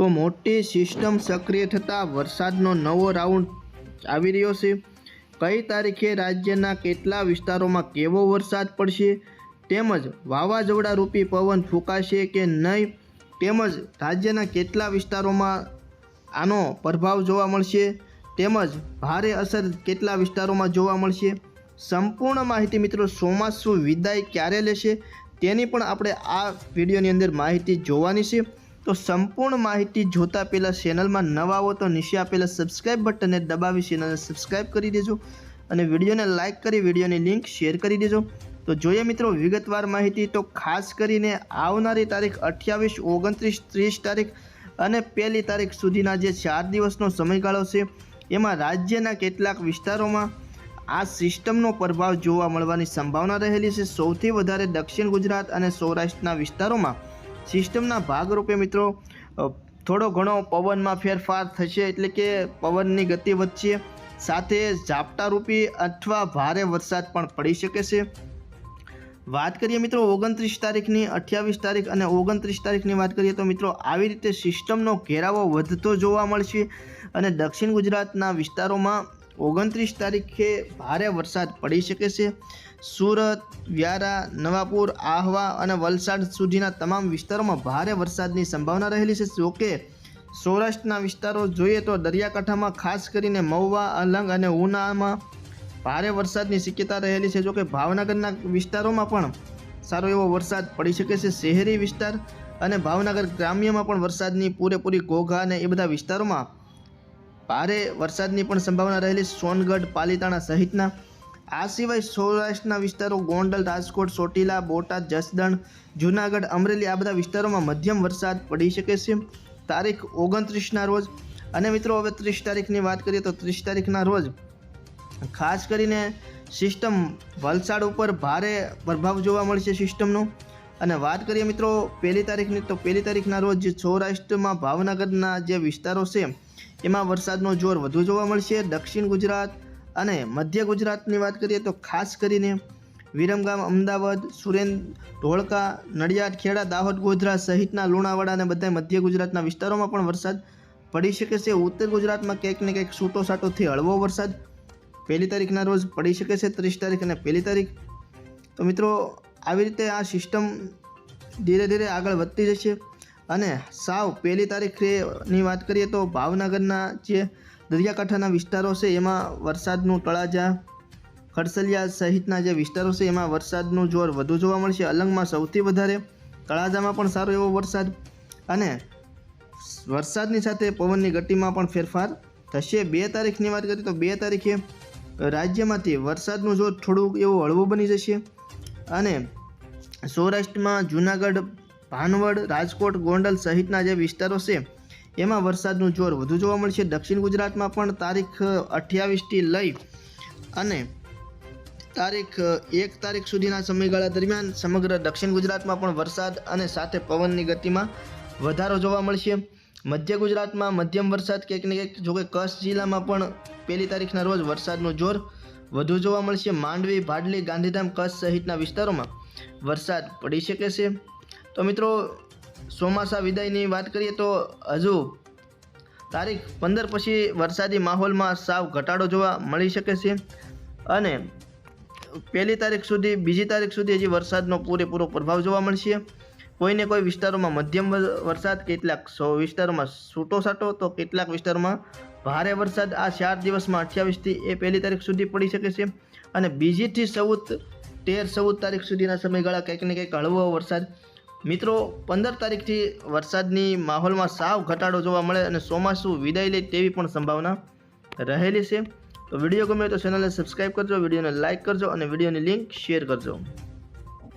તો મોટી સિસ્ટમ સક્રિય થતાં વરસાદનો નવો રાઉન્ડ આવી રહ્યો છે. કઈ તારીખે રાજ્યના કેટલા વિસ્તારોમાં કેવો વરસાદ પડશે તેમજ વાવાઝોડા રૂપી પવન ફૂંકાશે કે નહીં તેમજ રાજ્યના કેટલા વિસ્તારોમાં આનો પ્રભાવ જોવા મળશે તેમજ ભારે અસર કેટલા વિસ્તારોમાં જોવા મળશે સંપૂર્ણ માહિતી મિત્રો ચોમાસું વિદાય ક્યારે લેશે તેની પણ આપણે આ વિડીયોની અંદર માહિતી જોવાની છે. તો સંપૂર્ણ માહિતી જોતા પહેલાં ચેનલમાં નવા આવો તો નીચે આપેલા સબસ્ક્રાઇબ બટનને દબાવી ચેનલને સબસ્ક્રાઇબ કરી દેજો અને વિડીયોને લાઇક કરી, વિડીયોની લિંક શેર કરી દેજો. તો જોઈએ મિત્રો, વિગતવાર માહિતી તો ખાસ કરીને આવનારી તારીખ અઠ્યાવીસ, ઓગણત્રીસ, ત્રીસ તારીખ અને પહેલી તારીખ સુધીના જે ચાર દિવસનો સમયગાળો છે, એમાં રાજ્યના કેટલાક વિસ્તારોમાં આ સિસ્ટમનો પ્રભાવ જોવા મળવાની સંભાવના રહેલી છે. સૌથી વધારે દક્ષિણ ગુજરાત અને સૌરાષ્ટ્રના વિસ્તારોમાં સિસ્ટમના ભાગરૂપે મિત્રો થોડો ઘણો પવનમાં ફેરફાર થશે એટલે કે પવનની ગતિ વધશે. સાથે ઝાપટારૂપી અથવા ભારે વરસાદ પણ પડી શકે છે. વાત કરીએ મિત્રો ઓગણત્રીસ તારીખની, અઠ્યાવીસ તારીખ અને ઓગણત્રીસ તારીખની વાત કરીએ તો મિત્રો આવી રીતે સિસ્ટમનો ઘેરાવો વધતો જોવા મળશે. અને દક્ષિણ ગુજરાતના વિસ્તારોમાં ઓગણત્રીસ તારીખે ભારે વરસાદ પડી શકે છે. સુરત, વ્યારા, નવાપુર, આહવા અને વલસાડ સુધીના તમામ વિસ્તારોમાં ભારે વરસાદની સંભાવના રહેલી છે. જોકે સૌરાષ્ટ્રના વિસ્તારો જોઈએ તો દરિયાકાંઠામાં ખાસ કરીને મહુવા, અલંગ અને ઉનામાં ભારે વરસાદની શક્યતા રહેલી છે. જોકે ભાવનગરના વિસ્તારોમાં પણ સારો એવો વરસાદ પડી શકે છે. શહેરી વિસ્તાર અને ભાવનગર ગ્રામ્યમાં પણ વરસાદની પૂરેપૂરી ઘોઘા અને એ બધા વિસ્તારોમાં ભારે વરસાદની પણ સંભાવના રહેલી સોનગઢ, પાલીતાણા સહિતના. આ સિવાય સૌરાષ્ટ્રના વિસ્તારો ગોંડલ, રાજકોટ, ચોટીલા, બોટાદ, જસદણ, જૂનાગઢ, અમરેલી આ બધા વિસ્તારોમાં મધ્યમ વરસાદ પડી શકે છે. તારીખ ઓગણત્રીસના રોજ અને મિત્રો હવે ત્રીસ તારીખની વાત કરીએ તો ત્રીસ તારીખના રોજ ખાસ કરીને સિસ્ટમ વલસાડ ઉપર ભારે પ્રભાવ જોવા મળશે સિસ્ટમનો. અને વાત કરીએ મિત્રો, પહેલી તારીખની તો પહેલી તારીખના રોજ સૌરાષ્ટ્રમાં ભાવનગરના જે વિસ્તારો છે એમાં વરસાદનો જોર વધુ જોવા મળશે, દક્ષિણ ગુજરાત અને મધ્ય ગુજરાતની વાત કરીએ તો ખાસ કરીને વિરમગામ, અમદાવાદ, સુરેન્દ્ર, ધોળકા, નડિયાદ, ખેડા, દાહોદ, ગોધરા સહિતના લુણાવાડા અને બધા મધ્ય ગુજરાતના વિસ્તારોમાં પણ વરસાદ પડી શકે છે. ઉત્તર ગુજરાતમાં ક્યાંક ને ક્યાંક છૂટો છાટોથી હળવો વરસાદ પહેલી તારીખના રોજ પડી શકે છે, ત્રીસ તારીખ અને પહેલી તારીખ. તો મિત્રો, આવી રીતે આ સિસ્ટમ ધીરે ધીરે આગળ વધતી જશે. અને સાવ પહેલી તારીખની વાત કરીએ તો ભાવનગરના જે દરિયાકાંઠાના વિસ્તારો છે, એમાં વરસાદનું તળાજા, ખડસલિયા સહિતના જે વિસ્તારો છે, એમાં વરસાદનું જોર વધુ જોવા મળશે. અલંગમાં સૌથી વધારે તળાજામાં પણ સારો એવો વરસાદ અને વરસાદની સાથે પવનની ગતિમાં પણ ફેરફાર થશે. બે તારીખની વાત કરીએ તો બે તારીખે રાજ્યમાંથી વરસાદનું જોર થોડુંક એવું હળવું બની જશે અને સૌરાષ્ટ્રમાં જૂનાગઢ ભાનવડ, રાજકોટ, ગોંડલ સહિતના જે વિસ્તારો છે, એમાં વરસાદનું જોર વધુ જોવા મળશે દક્ષિણ ગુજરાતમાં પણ તારીખ અઠ્યાવીસથી લઈ અને તારીખ એક તારીખ સુધીના સમયગાળા દરમિયાન સમગ્ર દક્ષિણ ગુજરાતમાં પણ વરસાદ અને સાથે પવનની ગતિમાં વધારો જોવા મળશે. મધ્ય ગુજરાતમાં મધ્યમ વરસાદ ક્યાંક ને ક્યાંક જોકે કચ્છ જિલ્લામાં પણ પહેલી તારીખના રોજ વરસાદનું જોર વધુ જોવા મળશે. માંડવી, ભાડલી, ગાંધીધામ, કચ્છ સહિતના વિસ્તારોમાં વરસાદ પડી શકે છે. તો મિત્રો, ચોમાસા વિદાયની વાત કરીએ તો હજુ તારીખ પંદર પછી વરસાદી માહોલમાં સાવ ઘટાડો જોવા મળી શકે છે. અને પહેલી તારીખ સુધી, બીજી તારીખ સુધી હજી વરસાદનો પૂરેપૂરો પ્રભાવ જોવા મળશે. કોઈને કોઈ વિસ્તારોમાં મધ્યમ વરસાદ, કેટલાક સો વિસ્તારોમાં છૂટો છાટો, તો કેટલાક વિસ્તારોમાં ભારે વરસાદ. આ ચાર દિવસમાં અઠ્યાવીસથી એ પહેલી તારીખ સુધી પડી શકે છે. અને બીજીથી ચૌદ, તેર, ચૌદ તારીખ સુધીના સમયગાળા કંઈક ને કંઈક હળવો વરસાદ મિત્રો, પંદર તારીખથી વરસાદની માહોલમાં સાવ ઘટાડો જોવા મળે અને ચોમાસું વિદાય લે તેવી પણ સંભાવના રહેલી છે. તો વીડિયો ગમે તો ચેનલને સબસ્ક્રાઈબ કરજો, વિડીયોને લાઇક કરજો અને વિડીયોની લિંક શેર કરજો.